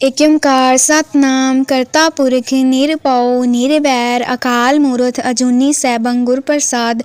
ਏਕ ਓਂਕਾਰ ਸਤਨਾਮ, ਕਰਤਾ ਪੁਰਖ ਨਿਰਭਉ, ਨਿਰਵੈਰ, ਅਕਾਲ ਮੂਰਤ ਅਜੂਨੀ ਸੈਭੰ ਗੁਰ ਪ੍ਰਸਾਦ,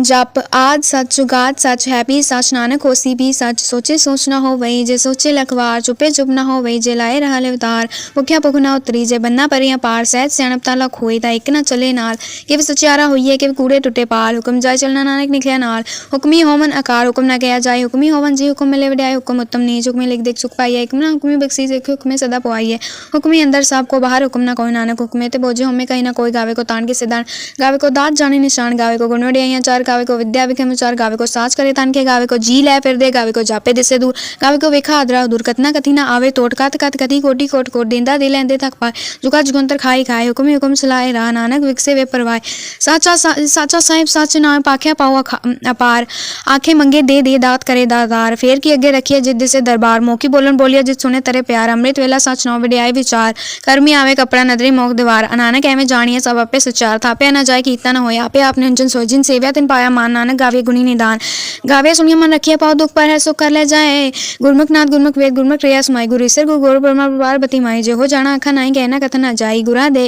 ਜਪ ਆਦ ਸਚ ਜੁਗਾਦ ਸਚ ਹੈ ਵੀ ਸਚ, ਨਾਨਕ ਹੋਸੀ ਵੀ ਸਚ, ਸੋਚੇ ਸੋਚ ਨਾ ਹੋਵਈ ਜੇ ਸੋਚੇ ਲਖਵਾਰ, ਚੁਪੇ ਚੁਪ ਨਾ ਹੋਵਈ ਜੇ ਲਾਏ ਰਹਿ ਅਵਤਾਰ ਭੁਖਿਆ ਭੁਖ ਨਾ ਉਤਰੀ ਜੇ ਬੰਨਾ ਪਰੀਆਂ ਪਾਰ, ਸਹਿਜ ਸਿਆਣਪ ਤਾ ਲਖ ਹੋਈ ਤਾਂ ਇੱਕ ਨਾ ਚਲੇ ਨਾਲ ਕਿ ਸਚਿਆਰਾ ਹੋਈਏ ਕਿ ਕੂੜੇ ਟੁੱਟੇ ਪਾਲ, ਹੁਕਮ ਜਾਏ ਚਲਣਾ ਨਾਨਕ ਨਿਖਿਆ ਨਾਲ, ਹੁਕਮੀ ਹੋਵਨ ਅਕਾਰ, ਹੁਕਮ ਨਾ ਕਿਆ ਜਾਏ, ਹੁਕਮੀ ਹੋਵਨ ਜੀ ਹੁਕਮ ਮਿਲੇ ਵਡਿਆਏ, ਹੁਕਮ ਉੱਤਮ ਨੀਚ, ਹੁਕਮੇ ਲਿਖ ਦੇਖ ਸੁਖ ਪਾਈਏ ਹੁਕਮ ਨਾ ਹੁਕਮੀ ਬਖਸ਼ੀ ਜੇ ਹੁਕਮੇ ਸਦਾ सदा पुआई है। हुक्मी अंदर साहब को, बाहर हुक्म ना कोई नानक हुक्मे ते बोझे हमें कहीं ना कोई गावे को तान के सिद्धांत, गावे को दात जाने निशान, गावे को गुणवडिया चार, गावे को विद्या विखे चार गावे को साज करे तान के, गावे को जी लै फिर दे गावे को जापे दिसे दूर, गावे को वेखा आदरा दूर, कतना कथी ना आवे, तोट कत कत कथी, कोटी कोट कोट, देंदा दे लेंदे थक पाए जुका जुगंतर खाई खाए, हुक्मी हुक्म सलाए राह, नानक विकसे वे परवाए। साचा साहिब साच नाम पाख्या पाओ अपार, आखे मंगे दे दे दात करे दादार फेर की अगे रखिए जिद से दरबार, मोकी बोलन बोलिया जिद सुने तरे प्यार, अमृत वेला सा चुनावडियाए वीचार विचार। करमी आवे, कपड़ा नदरी, मोक दीवार। अनानक एवं जानिए, सब आपे सुचार। थापे न जाए कीता न हो आपे आपने अंजन सोजिन सेव्या तिन पाया मान, नानक गावे गुणी निदान। गावे सुनिए, मन रखिए पाओ दुख पर है, सुख कर ले जाए। गुरमुख नाथ, गुरमुख वेद, गुरमुख रिया सुमाई। गुरु सिर गुरु गुरु ब्रह्मा बार बती माई। जे हो जाना, आखा नाई कहना कथन न जाई। गुरा दे।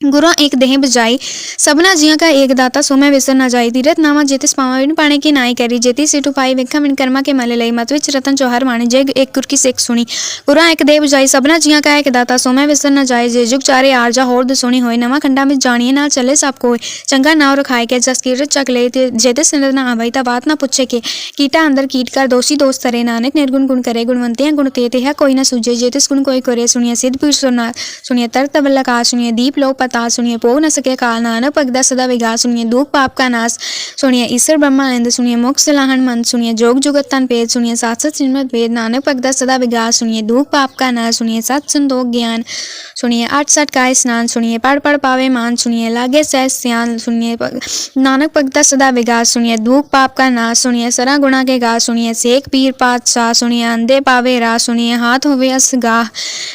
एक देह बजाई सबना जिया का एक दाता सो मैं विसर न जाई तीरथ नामा जेतिस पावा बिन पाने की नाई करी जेती सिटु पाई विखा बिन कर्मा के मले लई मत विच रतन चौहार माने जे एक कुर की सिख सुनी गुरा एक देह बजाई सबना जिया का एक दाता सो मैं विसर न जाई जे जुग चारे आरजा होर द सुनी होई नवा खंडा में जानिए ना चले सब कोई चंगा नाव रखाए के जस कीरत चक ले ते जेते सिंद ना आवाई ता बात ना पूछे के कीटा अंदर कीट कर दोषी दोस्त तरे नानक निर्गुण गुण करे गुणवंते हैं गुण तेते है कोई ना सूझे जेतिस गुण कोई करे सुनिए सिद्ध पुरुष सुना सुनिए तर तबला का सुनिए दीप लो पता सुनिए, पो न सके काल नानक पगदा सदा विगास सुनिए, दुख पाप का नाश सुनिए, ईश्वर ब्रह्मा आनंद सुनिए, मोक्ष लाहन मन सुनिए, जोग जुगत तन पेद सुनिए, सात सत श्रीमद वेद नानक पगदा सदा विगास सुनिए, दुख पाप का नाश सुनिए, सत संतोख ज्ञान सुनिए, आठ सठ का स्नान सुनिए, पढ़ पढ़ पावे मान सुनिए, लागे सह स्यान सुनिए नानक पगदा सदा विगास सुनिए, दुख पाप का नाश सुनिए, सरा गुणा के गा सुनिए, सेक पीर पातशाह सुनिए, अंधे पावे राह सुनिए, हाथ होवे अस गाह।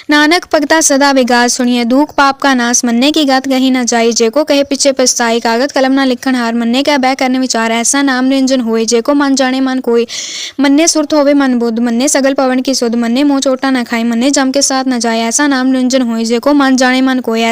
नानक पगता सदा विगास सुनिए, दुख पाप का नाश, मन्ने की गत कही न जाई। जेको कहे पीछे पछताई। कागत कलम ना लिखण हार मन्ने क्या बह करने विचार। ऐसा नाम निरंजन होए। जेको मन जाने मन कोई। मन्ने सुरत होवे मन बुद्ध। मन्ने सगल पवन की सुध। मन्ने मोह चोटा न खाई। मन्ने जम के साथ न जाए। ऐसा नाम निरंजन होए। जेको मन जाने मन कोई।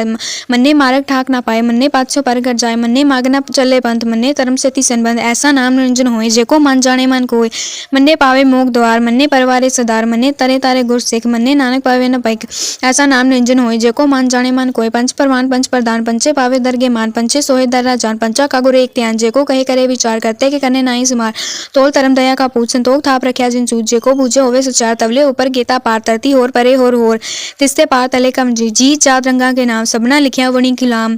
मन्ने मार्ग ठाक ना पाए। मन्ने सौ पर कर जाए। मन्ने माग न चले पंथ। मन्ने धर्म से संबंध। ऐसा नाम निरंजन होए। जेको मन जाने मन कोई। मन्ने पावे मोग द्वार। मन्ने परवारे सदार। मन्ने तरे तारे गुर सिख मन्ने नानक पावे न पैक ऐसा नाम निरंजन होए। जेको मन जाने मन कोई। पंच परमान पंच प्रधान पंचे पावे दरगे मान पंचे सोहे दर्रा, जान पंचा का गुरु एक त्यान जेको कहे करे, विचार करते के करने नाई सुमार तोल तरम दया का पूछ संतोख था रखिया जिन सूझ जेको बूझे होवे सुचार, तवले ऊपर गेता पार तरती होर, परे होर होर। तिस्ते पार तले कम जी जी जात रंगा के नाम, सबना लिखिया वणी गुलाम।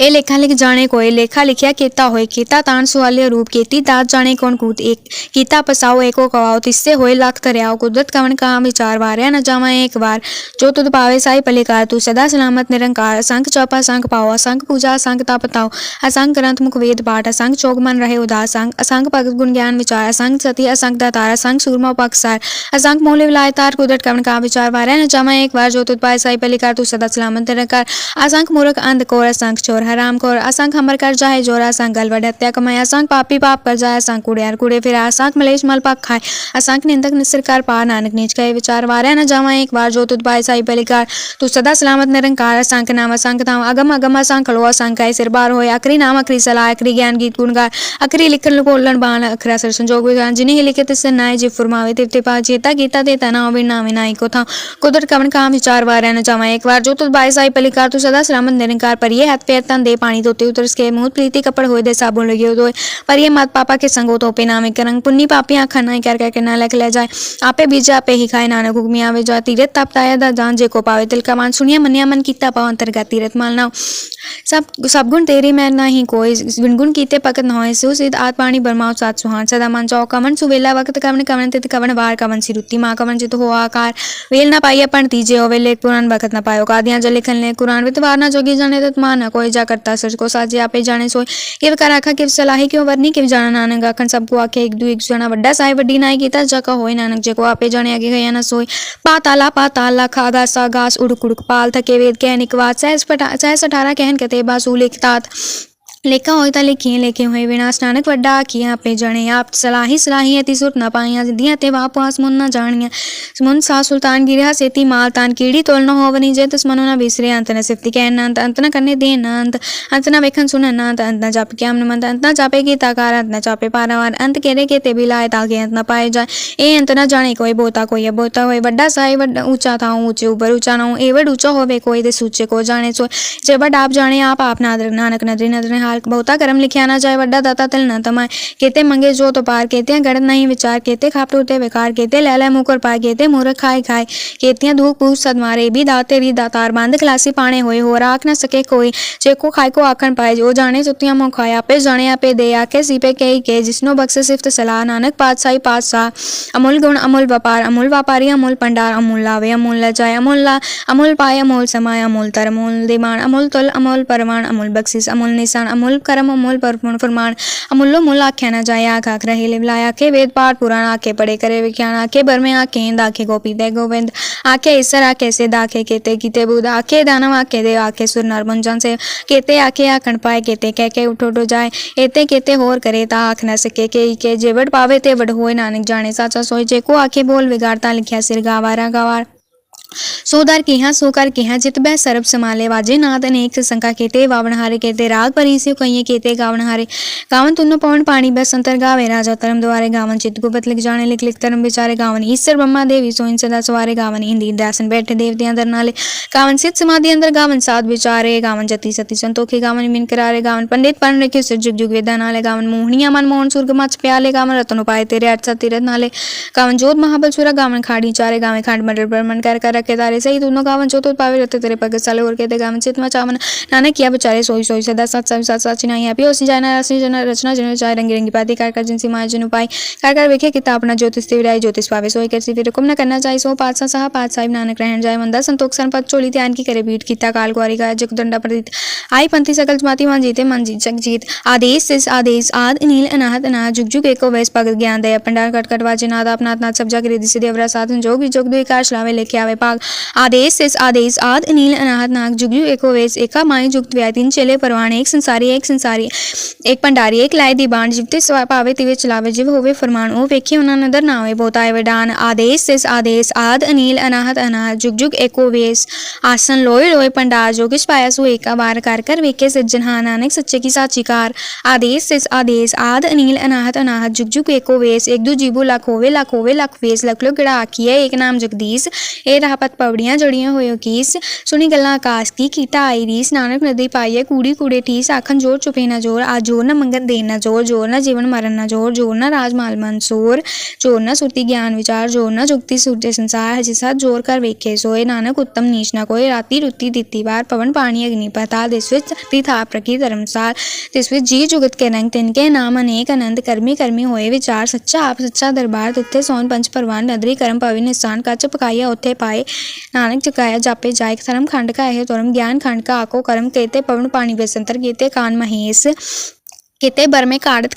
यह लेखा लिख जाने को કોઈ લેખા લખ્યા કહેતા હોય કહેતા તાણ સુવાલ્ય રૂપ કહેતી દાત જાણે કોણ કૂત એક ગીતા પસાવો એકો કવાઓ તિસ્સે હોય લાખ કર્યાઓ કુદરત કવણ કામ વિચાર વાર્યા ન જામાં એક વાર જો તુદ પાવે સાઈ પલેકાર तू सदा सलामत निरंकार સંખ चौपा संख पाओ, असंख पूजा, असंख तापताओ असंख ग्रंथ मुख वेद पाठ, असंख चौक मन रहे उदास संघ असंख भगत गुण ज्ञान विचार, असंख सती, असंख दार असंख सूरमा पक्षसार असंख मोहले विलायतार कुदरत कवन का विचार वार न जावा एक बार। जो तुद पाए साई पलिकार, तू सदा सलामत निरंकार, असंख मूर्ख अंध कोर, असंख चोर हराम कोर असंख हमर कर जाए, ज़ोर असंख गलवड हत्या कमाए, असंख पापी पाप कर जाए, असंख कुड़ियार कुड़े फिर, असंख मलेश मल पाक खाए। असंख निंदक निसरकार पार नानक नीच कहे विचार वारे न जावा, एक बार जो तुद पाए साई बलिकार तू सदा सलामत निरंकार, असंख नाम, असंख धाम, अगम अगम, असंख लो असंख है सिर बार होए। अखरी नाम अखरी सलाह अखरी ज्ञान, गीत गुणगार अखरी लिखन बोलन बाण, अखरा सर संजोग विधान जिन्हें लिखे तिस नाय जी फुरमावे तिप्ते पा जेता, गीता देता बिन नामे नाई को था कुदरत कवन काम, विचार वारे न जावा। एक बार जो तुद बाई साई पलिकार, तू सदा सलामत निरंकार पैर तन दे पानी धोते उतर के मुँह प्रीति कपड़ होए दे साबुन लगे दो परिये मात पापा के संगो तो पे नामे करंग। पुन्नी पापी आखा नहीं कर कर के ना लख ले जाए। आपे बीजे आपे ही खाए नानक हुक्मी आवे जा। तीरथ तपताया दा जान जे को पावे। तिल का मान सुनिया मनिया मन कीता पाव अंतर्गत तीरथ मालना सब सब गुण तेरे मैं नहीं कोई। गुणगुण कीते पकत न होए सु सिद्ध आत पानी बरमाओ सात सुहान। सदा मन चौ कमन सुवेला वक्त कवन कवन तित कवन वार कवन सी सिरुति माँ कवन चित हो आकार। वेल ना पाई अपन तीजे होवे, लेख पुराण वक्त न पायो। कादियाँ जल लिखन ले। कुरान वित वार ना जोगी जाने तत मान कोई जा करता सच को साजे आपे जाने सोई किव कर आखा, किव सलाही क्यों वरनी, किव जाना नानक आखन सबको आखे, एक दू एक जना वड्डा साहिब वड्डी नाई कीता जका होए नानक जेको आपे जाने आगे गया ना सोई पाताला पाताला, खागा सा घास उड़क उड़क, पाल, थके, वेद कहनिक वात सहस पटा सहस अठारह कहन कते, बासू, लिखतात। लेखा લેખા હોય તો લેખીએ લેખે હોય વીણા સ્નાનક વડ્ડા આખી આપે જણે सलाही સલાહી સલાહી હતી સુર ન પાયા દિયા તે વાપવા સ્મુન ન જાણ્યા સ્મુન સા સુલતાન गिरा से माल तान कीड़ी तोल न हो होवनी जय तस्मनो न बिसरे, अंत न सिफ्ति कह न अंत। अंत न करने दे न अंत। अंत न वेखन सुन न अंत। अंत न जाप के अमन मंत अंत न जापे की ताकार अंत न जापे पारावार। अंत केरे के ते भी लाए ताके अंत न पाए जाए। ए अंत न जाने कोई बोता कोई बोता होए। वड्डा साए बड्डा ऊँचा था ऊँचे ऊपर ऊँचा ना हूँ एवड ऊँचा होवे कोई दे सूचे को जाने सो जे बड आप जाने, आप आप नादर, नानक नदरी नदर हाल પાર્ક બહુતા કરમ લખ્યા ના જાય વડ્ડા દાતા તિલ ન તમાય કેતે મંગે જો તો પાર કેતે ગણત નહીં વિચાર કેતે ખાપડું તે વિકાર કેતે લેલે મુકર પાય કેતે મૂર્ખ ખાય ખાય કેતિયા ધૂખ ભૂખ સદ મારે બી દાતે રી દાતાર બંધ ખલાસી પાણે હોય હો રાખ ન સકે કોઈ જેકો ખાય કો આખણ પાય જો જાણે સુતિયા મો ખાય આપે જાણે આપે દે આખે સીપે કે કે જિસનો બક્ષે સિફત સલાહ નાનક પાતશાહી પાતશાહ અમૂલ ગુણ અમૂલ વપાર અમૂલ વાપારી અમૂલ પંડાર અમૂલ લાવે અમૂલ લજાય અમૂલ લા અમૂલ પાય અમૂલ સમાય અમૂલ તર અમૂલ દિમાણ અમૂલ તુલ અમૂલ પરમાણ અમૂલ બક્ષિસ અમૂલ નિશાન અમૂલ अमूल करम अमूल परपुण फरमान। अमूल्यो मूल आख्या न जाए, आख आख रहे लिवलाया के वेद पाठ, पुराण आखे पढ़े करे विज्ञान आखे में आखे इंद आखे, गोपी दे गोविंद। आखे ईश्वर आखे सिद्ध, आखे केते कीते बुध, आखे दानव, आखे देव, आखे सुर, नर मुंजन से। केते आखे, आखण पाए, केते कह के उठो उठो, जाए। एते केते होर करे, ता आख न सके, के के, जे पावे, ते वड होए, नानक जाने, साचा सोई जे को आखे, बोल विगाड़ता लिखिया, सिर, गावारा, गवार। सोदार किहा सोकार किहा जित बै सरब समाले वाजे नाद अनेक संका केते वावण हारे केते राग परिसियो कहिए केते गावण हारे गावन तुन्नो पवन पानी बस संतर गावे राजा तरम द्वारे गावन चित गुपत लिख जाने लिख लिख तरम बिचारे गावन ईश्वर ब्रह्मा देवी सोइन सदा सवारे गावन इंदी दासन बैठे देवते अंदर नाले गावन सिद्ध समाधि अंदर गावन साध विचारे गावन जति सती संतोखी गावन मिन करारे गावन पंडित पढ़ रखे सिर जुग जुग वेदा नाले गावन मोहनिया मन मोहन सुर्ग मच प्याले गावन रतन उपाय तेरे अट तीरथ नाले गावन जोत महाबल सुरा गावन खाड़ी चारे गावे खांड मंडल ब्रह्मण कर कर रखे सही दोनों गावन जो तो पावे रहते तेरे पग साले और कहते गावन चित में चावन नानक किया बेचारे, सोई सोई, सदा सत सब सत सच नहीं आप ओसी जाना रसनी जना रचना जन चाहे रंगी रंगी पाती, कर कर जिनसी माया जन उपाय कर कर वेखे किताब अपना ज्योतिष तिविराई ज्योतिष पावे, सोई कर फिर हुक्म न करना चाहिए सो पात सा सहा पात साहिब, नानक रहन जाए, मंदा संतोख सन पद चोली ध्यान की करे बीट किता, काल कुआरी का जग दंडा प्रतीत आई पंथी सकल जमाती, मन जीते, मन जीत, जग जीत। आदेश सिस, आदेश आद, नील अनाहत अनाहत, जुग जुग एको वैस भगत ज्ञान दया, पंडाल कट कट वाजे, नाद अपनाथ नाथ सब जग रिधि सिद्धि अवरा साधन, जोग जोग दुई कार चलावे लेके आवे पाग आदेश इस आदेश आद अनिल अनाहत नाग जुगयू एक वेस एका माई जुगत व्या तीन चले परवान एक संसारी एक संसारी, एक भंडारी एक लाए दी बाण, जिवते पावे तिवे चलावे, जिव होवे फरमान ओ वेखे उन्हें नदर ना आवे होवे बोताए वडान आदेश इस आदेश आद अनिल अनाहत अनाहत जुग जुग एको वेस आसन लोए लोए पंडार जोगिश पाया सो एक बार, कर कर वेखे सज्जन हा, नानक सच्चे की साची कार। आदेश इस आदेश आद अनिल अनाहत अनाहत जुग जुग एको वेस एक दू जीबू लख होवे लख होवे, लख वेस, लख लो गिड़ा है, एक नाम जगदीश। ए रहा पत पवड़िया जड़ियाँ हो सुनी गल आकाश की, कीटा आई रीस, नानक नदी पाई कूड़ी कूड़े ठीस आखन ज़ोर चुपे ना ज़ोर आज ज़ोर न मंगन देना ज़ोर ज़ोर न जीवन मरण ना ज़ोर ज़ोर ना राजमाल मंसूर, ज़ोर ना सुरति ज्ञान विचार, ज़ोर ना जुगति सूर्य संसार, हजे साथ ज़ोर कर वेखे सोए, नानक उत्तम नीच ना कोई राति रुति दिति बार, पवन पानी अग्नि पता था प्रकी धर्मसार तिस्वे जी जुगत के रंग तिनके नाम अनेक आनंद कर्मी कर्मी होए विचार, सच्चा आप सच्चा दरबार, तिथे सोन पंच परवान, नदरी कर्म पविन स्थान कच चपकाइया उथे पाए नानक जगाया जापे जायक धर्म खंड का है धर्म ज्ञान खंड का आको कर्म कहते पवन पाणी बेसंतर गीते कान महेश केते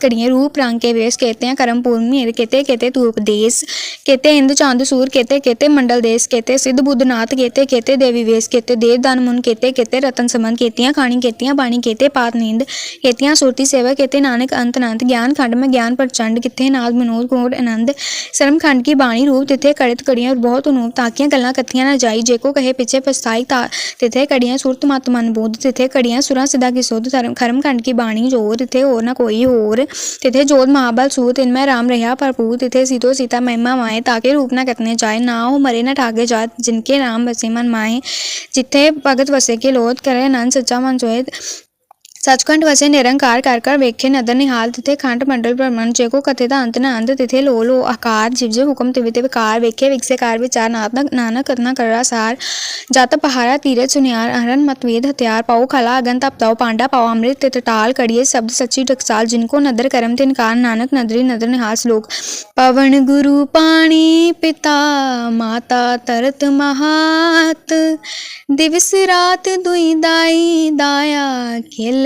कड़िए रूप रंग के वेश कहते हैं करम पूर्ण मेर केते केते तूप देश केते इंद्र चाँद सूर केते केते मंडल देश केते सिद्ध बुद्धनाथ केते केते देवी वेश केते देव दान मुन केते केते रतन समन केतियाँ खानी केतियाँ बाणी केते पात नींद केतियाँ सुरती सेवा केते नानक अंत अनंत ज्ञान खंड में ज्ञान प्रचंड किथे नाद मनोद गोड़ आनंद शर्म खंड की बाणी रूप तिथे कड़ित कड़ियाँ बहुत अनूप ताकियाँ गल्लां कथियाँ ना जाई जेको कहे पिछे पछताई ता तिथे कड़ियाँ सुरत मत मन बोध तिथे कड़ियाँ सुरा सिदा की सुध धर्म खंड की बाणी ज़ोर तिथे होर ना कोई होर तिथे जोत महाबल सूत इनमें राम रहा भरपूर तिथे सीतो सीता महिमा माए ताके रूप ना कतने जाए ना हो मरे ना ठागे जात जिनके राम बसे मन माए जिथे भगत वसे के लोध करे नन सच्चा मन सोए सचखंड वसे निरंकार कर कर वेखे नदर निहाल, तिथे खंड मंडल ब्रह्मण जेको का अंत न अंत तिथे लो लो आकार, जीव जीव हुकुम तिवि विकार वेखे विकसे कार विचार, नाथ नानक कथना करा सार। जत पहारा तीर सुनियार, अहरन मतवेद हथियार पाओ खला, अगन तप ताओ पांडा पाओ अमृत तित टाल कड़िए शब्द सची टकसाल जिनको नदर करम तिनकार नानक नदरी, नदर निहाल श्लोक। पवन गुरु, पाणी पिता, माता तरत महात। दिवस रात दुई दाई, दाया खेल